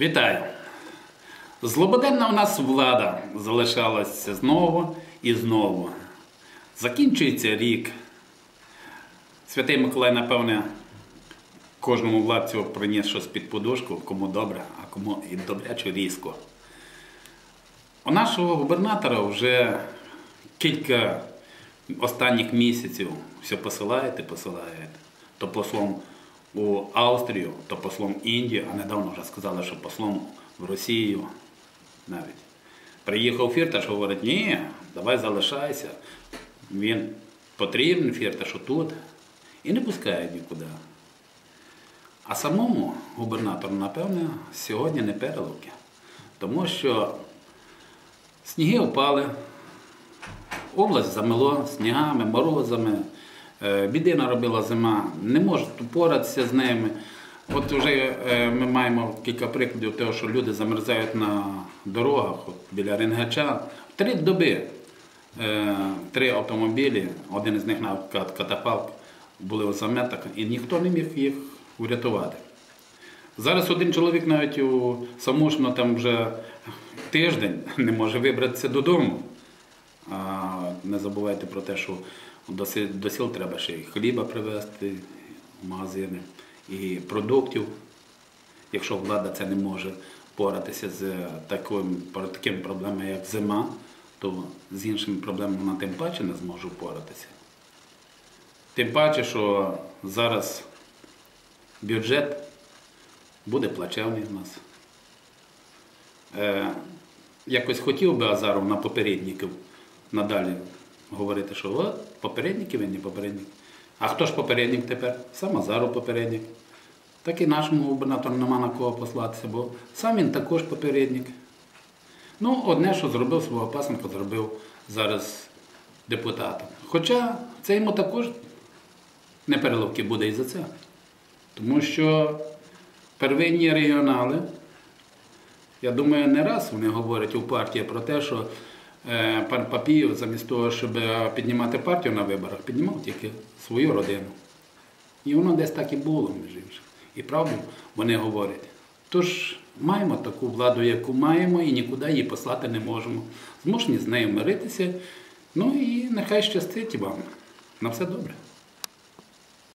Вітаю! Злободенна у нас влада залишалася знову і знову. Закінчується рік. Святий Миколай, напевне, кожному владцю приніс щось під подушку, кому добре, а кому і добряче різко. У нашого губернатора вже кілька останніх місяців все посилаєте, посилаєте. То послом у Австрію, то послом в Індію, а недавно вже сказали, що послом в Росію навіть. Приїхав Фірташ, говорить, ні, давай залишайся. Він потрібен, Фірташ тут. І не пускають нікуди. А самому губернатору, напевне, сьогодні не переливки. Тому що сніги впали, область замело снігами, морозами, біди наробила зима, не можуть упоратися з ними. От вже е, ми маємо кілька прикладів того, що люди замерзають на дорогах от біля Ренгача. Три доби е, три автомобілі, один із них на кат- катафалк, були у заметах, і ніхто не міг їх врятувати. Зараз один чоловік навіть у самушно там вже тиждень не може вибратися додому. Не забувайте про те, що до сіл треба ще й хліба привезти в магазини, і продуктів. Якщо влада це не може поратися з таким, такими проблемами, як зима, то з іншими проблемами вона тим паче не зможе впоратися. Тим паче, що зараз бюджет буде плачевний в нас. Е, якось хотів би Азаров на попередників надалі говорити, що от попередники винні попередники. А хто ж попередник тепер? Сам Азаров попередник. Так і нашому губернатору нема на кого послатися, бо сам він також попередник. Ну, одне, що зробив свого пасенка, зробив зараз депутатом. Хоча це йому також не переливки буде і за це. Тому що первинні регіонали, я думаю, не раз вони говорять у партії про те, що пан Папієв замість того, щоб е, піднімати партію на виборах, піднімав тільки свою родину. І воно десь так і було, між іншим. І правду вони говорять. Тож маємо таку владу, яку маємо, і нікуди її послати не можемо. Змушені з нею миритися. Ну і нехай щастить вам. На все добре.